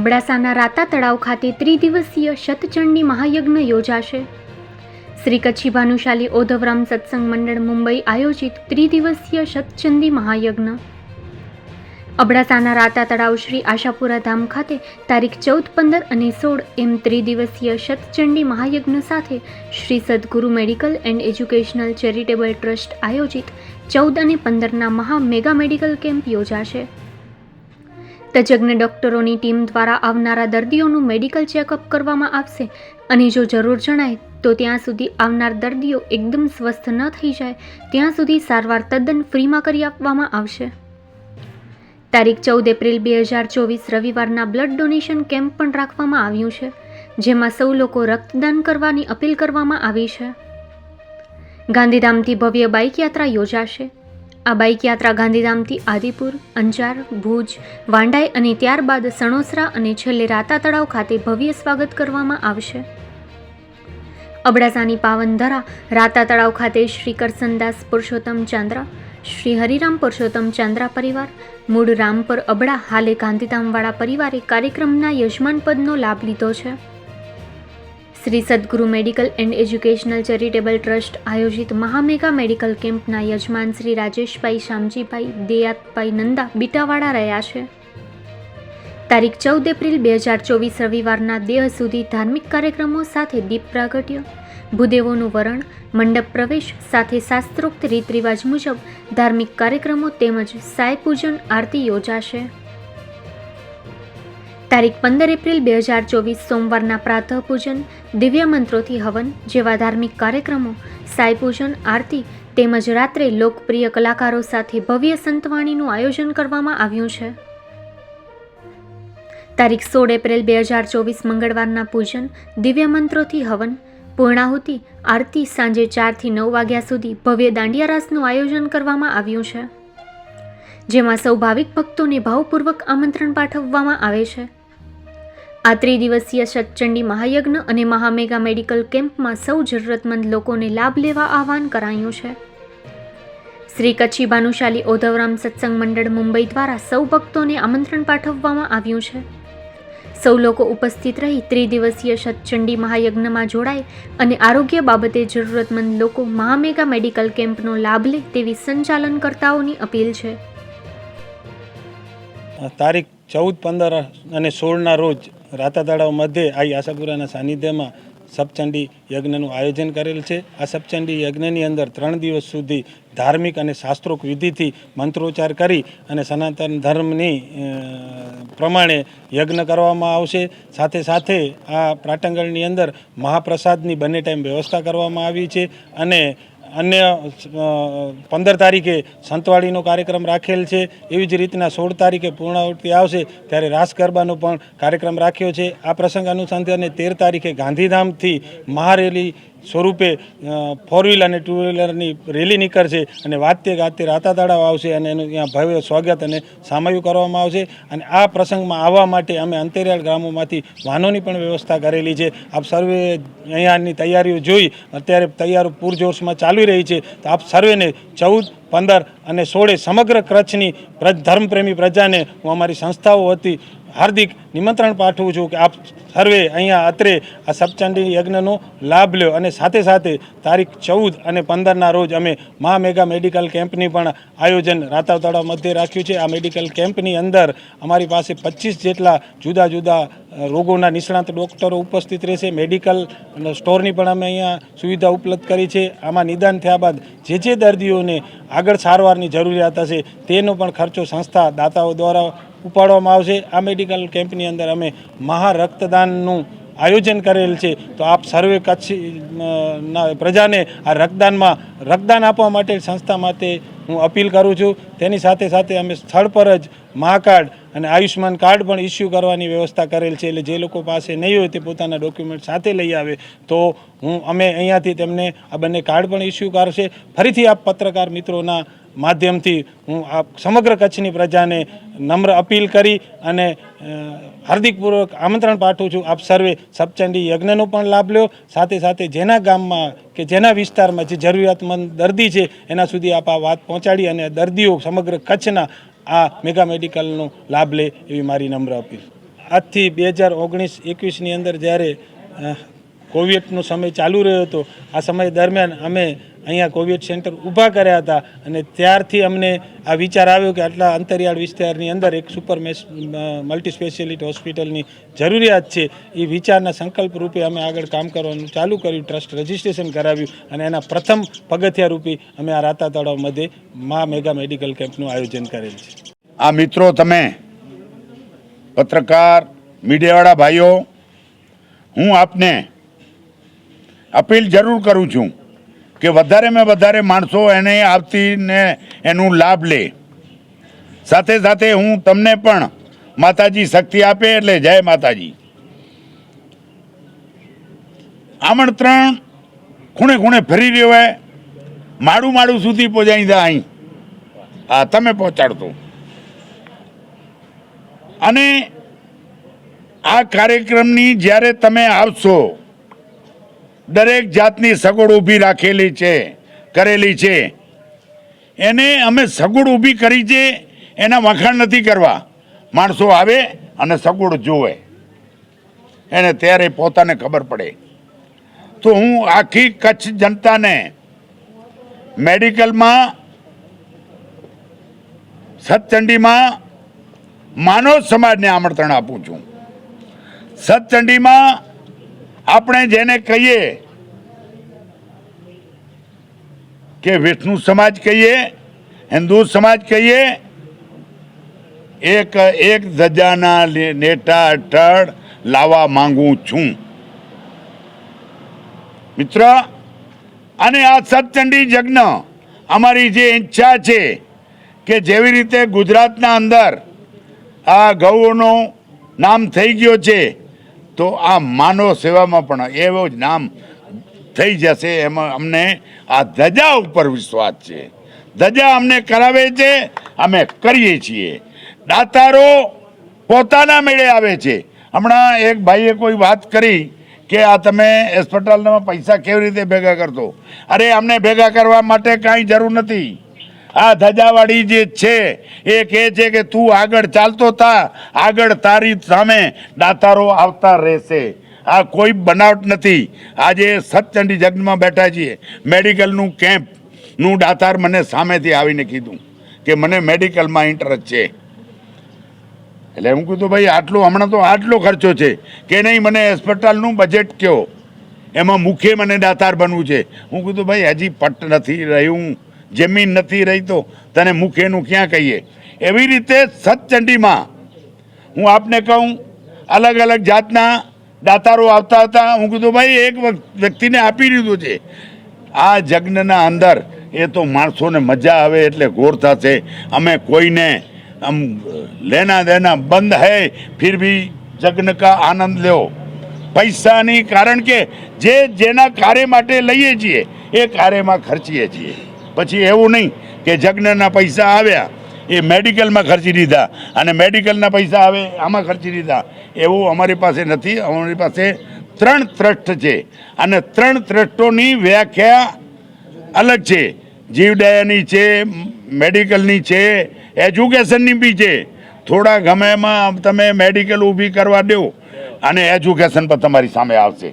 અબડાસાના રાતા તળાવ ખાતે ત્રિદિવસીય શતચંડી મહાયજ્ઞ યોજાશે. શ્રી કચ્છી ભાનુશાલી ઓધવરામ સત્સંગ મંડળ મુંબઈ આયોજિત ત્રિદિવસીય શતચંડી મહાયજ્ઞ. અબડાસાના રાતા તળાવ શ્રી આશાપુરા ધામ ખાતે તારીખ ચૌદ, પંદર અને સોળ એમ ત્રિદિવસીય શતચંડી મહાયજ્ઞ સાથે Shri Sadguru medical and educational charitable trust આયોજિત ચૌદ અને પંદરના મહા મેગા મેડિકલ કેમ્પ યોજાશે. તજજ્ઞ ડોક્ટરોની ટીમ દ્વારા આવનારા દર્દીઓનું મેડિકલ ચેકઅપ કરવામાં આવશે અને જો જરૂર જણાય તો ત્યાં સુધી આવનાર દર્દીઓ એકદમ સ્વસ્થ ન થઈ જાય, ત્યાં સુધી સારવાર તદ્દન ફ્રીમાં કરી આપવામાં આવશે. તારીખ ચૌદ એપ્રિલ બે હજાર ચોવીસ રવિવારના બ્લડ ડોનેશન કેમ્પ પણ રાખવામાં આવ્યું છે, જેમાં સૌ લોકો રક્તદાન કરવાની અપીલ કરવામાં આવી છે. ગાંધીધામથી ભવ્ય બાઇક યાત્રા યોજાશે. આ બાઇક યાત્રા ગાંધીધામથી આદિપુર, અંજાર, ભુજ વાંડાઈ અને ત્યારબાદ સણોસરા અને છેલ્લે રાતા તળાવ ખાતે ભવ્ય સ્વાગત કરવામાં આવશે. અબડાસાની પાવનધરા, રાતા તળાવ ખાતે શ્રી કરસનદાસ પુરુષોત્તમ ચાંદ્રા, શ્રી હરિરામ પુરુષોત્તમ ચાંદ્રા પરિવાર, મૂળ રામપર અબડા, હાલે ગાંધીધામવાળા પરિવારે કાર્યક્રમના યજમાન પદનો લાભ લીધો છે. Shri Sadguru medical and educational charitable trust આયોજિત મહામેગા મેડિકલ કેમ્પના યજમાન શ્રી રાજેશભાઈ શામજીભાઈ, દેયાતભાઈ નંદા બીટાવાળા રહ્યા છે. તારીખ ચૌદ એપ્રિલ બે હજાર ચોવીસ રવિવારના દેહ સુધી ધાર્મિક કાર્યક્રમો સાથે દીપ પ્રાગટ્ય, ભૂદેવોનું વરણ, મંડપ પ્રવેશ સાથે શાસ્ત્રોક્ત રીત રિવાજ મુજબ ધાર્મિક કાર્યક્રમો તેમજ સાય પૂજન આરતી યોજાશે. તારીખ પંદર એપ્રિલ બે હજાર ચોવીસ સોમવારના પ્રાતઃ પૂજન, દિવ્ય મંત્રોથી હવન જેવા ધાર્મિક કાર્યક્રમો સાય પૂજન, આરતી તેમજ રાત્રે લોકપ્રિય કલાકારો સાથે ભવ્ય સંતવાણીનું આયોજન કરવામાં આવ્યું છે. તારીખ સોળ એપ્રિલ બે હજાર ચોવીસ મંગળવારના પૂજન, દિવ્ય મંત્રોથી હવન, પૂર્ણાહુતિ, આરતી સાંજે ચારથી નવ વાગ્યા સુધી ભવ્ય દાંડિયા રાસનું આયોજન કરવામાં આવ્યું છે. જેમાં સૌ ભાવિક ભક્તોને ભાવપૂર્વક આમંત્રણ પાઠવવામાં આવે છે. આ ત્રિદિવસીય સતચંડી મહાયજ્ઞ અને મહામેગા મેડિકલ કેમ્પમાં સૌ જરૂરતમંદ લોકોને લાભ લેવા આહવાન કરાયું છે. શ્રી કચ્છી ભાનુશાલી ઓધવરામ સત્સંગ મંડળ મુંબઈ દ્વારા સૌ ભક્તોને આમંત્રણ પાઠવવામાં આવ્યું છે. સૌ લોકો ઉપસ્થિત રહી ત્રિદિવસીય સતચંડી મહાયજ્ઞમાં જોડાય અને આરોગ્ય બાબતે જરૂરતમંદ લોકો મહામેગા મેડિકલ કેમ્પનો લાભ લે તેવી સંચાલનકર્તાઓની અપીલ છે. તારીખ ચૌદ, પંદર અને સોળના રોજ રાતા તળાવ મધ્યે આ આશાપુરાના સાનિધ્યમાં સપચંડી યજ્ઞનું આયોજન કરેલ છે. આ સપચંડી યજ્ઞની અંદર ત્રણ દિવસ સુધી ધાર્મિક અને શાસ્ત્રોક વિધિથી મંત્રોચ્ચાર કરી અને સનાતન ધર્મની પ્રમાણે યજ્ઞ કરવામાં આવશે. સાથે સાથે આ પ્રાટંગણની અંદર મહાપ્રસાદની બંને ટાઈમ વ્યવસ્થા કરવામાં આવી છે અને અન્ય પંદર તારીખે સંતવાડીનો કાર્યક્રમ રાખેલ છે. એવી જ રીતના સોળ તારીખે પૂર્ણાવૃત્તિ આવશે ત્યારે રાસ ગરબાનો પણ કાર્યક્રમ રાખ્યો છે. આ પ્રસંગ અનુસંધાને તેર તારીખે ગાંધીધામથી મહારેલી સ્વરૂપે ફોર વ્હીલ અને ટુ વ્હીલરની રેલી નીકળશે અને વાતે ગાતે રાતા તળાવ આવશે અને એનું ત્યાં ભવ્ય સ્વાગત અને સામયું કરવામાં આવશે. અને આ પ્રસંગમાં આવવા માટે અમે અંતરિયાળ ગામોમાંથી વાહનોની પણ વ્યવસ્થા કરેલી છે. આપ સર્વે અહીંયાની તૈયારીઓ જોઈ, અત્યારે તૈયારો પૂરજોશમાં ચાલી રહી છે. તો આપ સર્વેને ચૌદ, પંદર અને સોળે સમગ્ર કચ્છની પ્ર ધર્મપ્રેમી પ્રજાને હું અમારી સંસ્થાઓ વતી હાર્દિક નિમંત્રણ પાઠવું છું કે આપ સર્વે અહીંયા અત્રે આ સપચંડી યજ્ઞનો લાભ લ્યો અને સાથે સાથે તારીખ ચૌદ અને પંદરના રોજ અમે મહા મેગા મેડિકલ કેમ્પની પણ આયોજન રાતાવ તળાવ મધ્યે રાખ્યું છે. આ મેડિકલ કેમ્પની અંદર અમારી પાસે પચીસ જેટલા જુદા જુદા રોગોના નિષ્ણાત ડૉક્ટરો ઉપસ્થિત રહેશે. મેડિકલ સ્ટોરની પણ અમે અહીંયા સુવિધા ઉપલબ્ધ કરી છે. આમાં નિદાન થયા બાદ જે જે દર્દીઓને આગળ સારવારની જરૂરિયાત હશે તેનો પણ ખર્ચો સંસ્થા દાતાઓ દ્વારા ઉપાડવામાં આવશે. આ મેડિકલ કેમ્પની અંદર અમે મહા રક્તદાનનું આયોજન કરેલ છે. તો આપ સર્વે કચ્છી પ્રજાને આ રક્તદાનમાં, રક્તદાન આપવા માટે સંસ્થા માટે હું અપીલ કરું છું. તેની સાથે સાથે અમે સ્થળ પર જ મા કાર્ડ અને આયુષ્યમાન કાર્ડ પણ ઇસ્યુ કરવાની વ્યવસ્થા કરેલ છે. એટલે જે લોકો પાસે નહીં હોય તે પોતાના ડોક્યુમેન્ટ સાથે લઈ આવે. તો હું, અમે અહીંયાથી તેમને આ બંને કાર્ડ પણ ઇસ્યુ કરશે. ફરીથી આપ પત્રકાર મિત્રોના માધ્યમથી હું આ સમગ્ર કચ્છની પ્રજાને નમ્ર અપીલ કરી અને હાર્દિકપૂર્વક આમંત્રણ પાઠવું છું. આપ સર્વે સપચંડી યજ્ઞનો પણ લાભ લ્યો. સાથે સાથે જેના ગામમાં કે જેના વિસ્તારમાં જે જરૂરિયાતમંદ દર્દી છે, એના સુધી આપ આ વાત પહોંચાડી અને દર્દીઓ સમગ્ર કચ્છના આ મેગા મેડિકલનો લાભ લે એવી મારી નમ્ર અપીલ. આજથી બે હજાર ઓગણીસ એકવીસની અંદર જ્યારે કોવિડનો સમય ચાલુ રહ્યો હતો, આ સમય દરમિયાન અમે અહીંયા કોવિડ સેન્ટર ઊભા કર્યા હતા અને ત્યારથી અમને આ વિચાર આવ્યો કે આટલા અંતરિયાળ વિસ્તારની અંદર એક સુપર મલ્ટી સ્પેશિયાલિટી હોસ્પિટલની જરૂરિયાત છે. એ વિચારના સંકલ્પ રૂપે અમે આગળ કામ કરવાનું ચાલુ કર્યું ટ્રસ્ટ રજિસ્ટ્રેશન કરાવ્યું અને એના પ્રથમ પગથિયા રૂપે અમે આ રાતા તળાવ મા મેગા મેડિકલ કેમ્પનું આયોજન કરેલ છે. આ મિત્રો તમે, પત્રકાર, મીડિયાવાળા ભાઈઓ, હું આપને અપીલ જરૂર કરું છું કે વધારેમાં વધારે માણસો એને આવતી ને એનું લાભ લે. સાથે સાથે હું તમને પણ માતાજી શક્તિ આપે એટલે જય માતાજી. આમંત્રણ ખૂણે ખૂણે ફરી રહ્યો હોય માળું માળું સુધી પહોંચાઈ દા અહીં. હા, તમે પહોંચાડતો અને આ કાર્યક્રમની જ્યારે તમે આવશો દરેક જાતની સગવડ ઊભી રાખેલી છે, કરેલી છે. એને અમે સગવડ ઊભી કરી છે, એના વખાણ નથી કરવા. માણસો આવે અને સગવડ જુએ. એને ત્યારે પોતાને ખબર પડે. તો હું આખી કચ્છ જનતાને મેડિકલમાં, સતચંડીમાં, માનવ સમાજને આમંત્રણ આપું છું. સતચંડીમાં આપણે જેને કહીએ કે વિષ્ણુ સમાજ કહીએ, હિન્દુ સમાજ કહીએ, એક એક ધજાના નેટા હેઠળ લાવવા માંગુ છું. મિત્ર, અને આ સતચંડી યજ્ઞ અમારી જે ઈચ્છા છે કે જેવી રીતે ગુજરાતના અંદર આ ગૌનું નામ થઈ ગયો છે તો આ માનવ સેવામાં પણ એવો જ નામ થઈ જશે. એમાં અમને આ ધજા ઉપર વિશ્વાસ છે. ધજા અમને કરાવે છે, અમે કરીએ છીએ. દાતારો પોતાના મેળે આવે છે. હમણાં એક ભાઈએ કોઈ વાત કરી કે આ તમે હોસ્પિટલમાં પૈસા કેવી રીતે ભેગા કરતો અરે, અમને ભેગા કરવા માટે કાંઈ જરૂર નથી. આ ધજાવાળી જે છે, એ કહે છે કે તું આગળ ચાલતો તા આગળ તારી સામે દાતારો આવતા રહેશે. આ કોઈ બનાવટ નથી. આજે સતચંડી જગ્નમાં બેઠા છીએ. મેડિકલનું કેમ્પનું દાતાર મને સામેથી આવીને કીધું કે મને મેડિકલમાં ઇન્ટરેસ્ટ છે. એટલે હું કીધું, ભાઈ, આટલું હમણાં તો આટલો ખર્ચો છે. કે નહીં મને હોસ્પિટલનું બજેટ કયો? એમાં મુખ્ય મને દાતાર બનવું છે. હું કીધું, ભાઈ, હજી પટ નથી રહ્યું. જમીન નથી રહી તો તને મુખેનું ક્યાં કહીએ? એવી રીતે સતચંડીમાં હું આપને કહું, અલગ અલગ જાતના દાતારો આવતા હતા. હું કીધું, ભાઈ, એક વ્યક્તિને આપી દીધું છે. આ જગ્નના અંદર એ તો માણસોને મજા આવે એટલે ઘોર થશે. અમે કોઈને આમ લેના દેના બંધ હૈ, ફિર ભી જગ્ન કા આનંદ લ્યો. પૈસાની કારણ કે જે જેના કાર્ય માટે લઈએ છીએ, એ કાર્યમાં ખર્ચીએ છીએ. પછી એવું નહીં કે જગ્નના પૈસા આવ્યા, એ મેડિકલમાં ખર્ચી દીધા. અને મેડિકલના પૈસા આવે, આમાં ખર્ચી દીધા. એવું અમારી પાસે નથી, અમારી પાસે ત્રણ ત્રષ્ટ છે. અને ત્રણ ત્રષ્ટોની વ્યાખ્યા અલગ છે. જીવદયાની છે, મેડિકલની છે, એજ્યુકેશનની બી છે. થોડા ગમે એમાં તમે મેડિકલ ઊભી કરવા દો અને એજ્યુકેશન પણ તમારી સામે આવશે.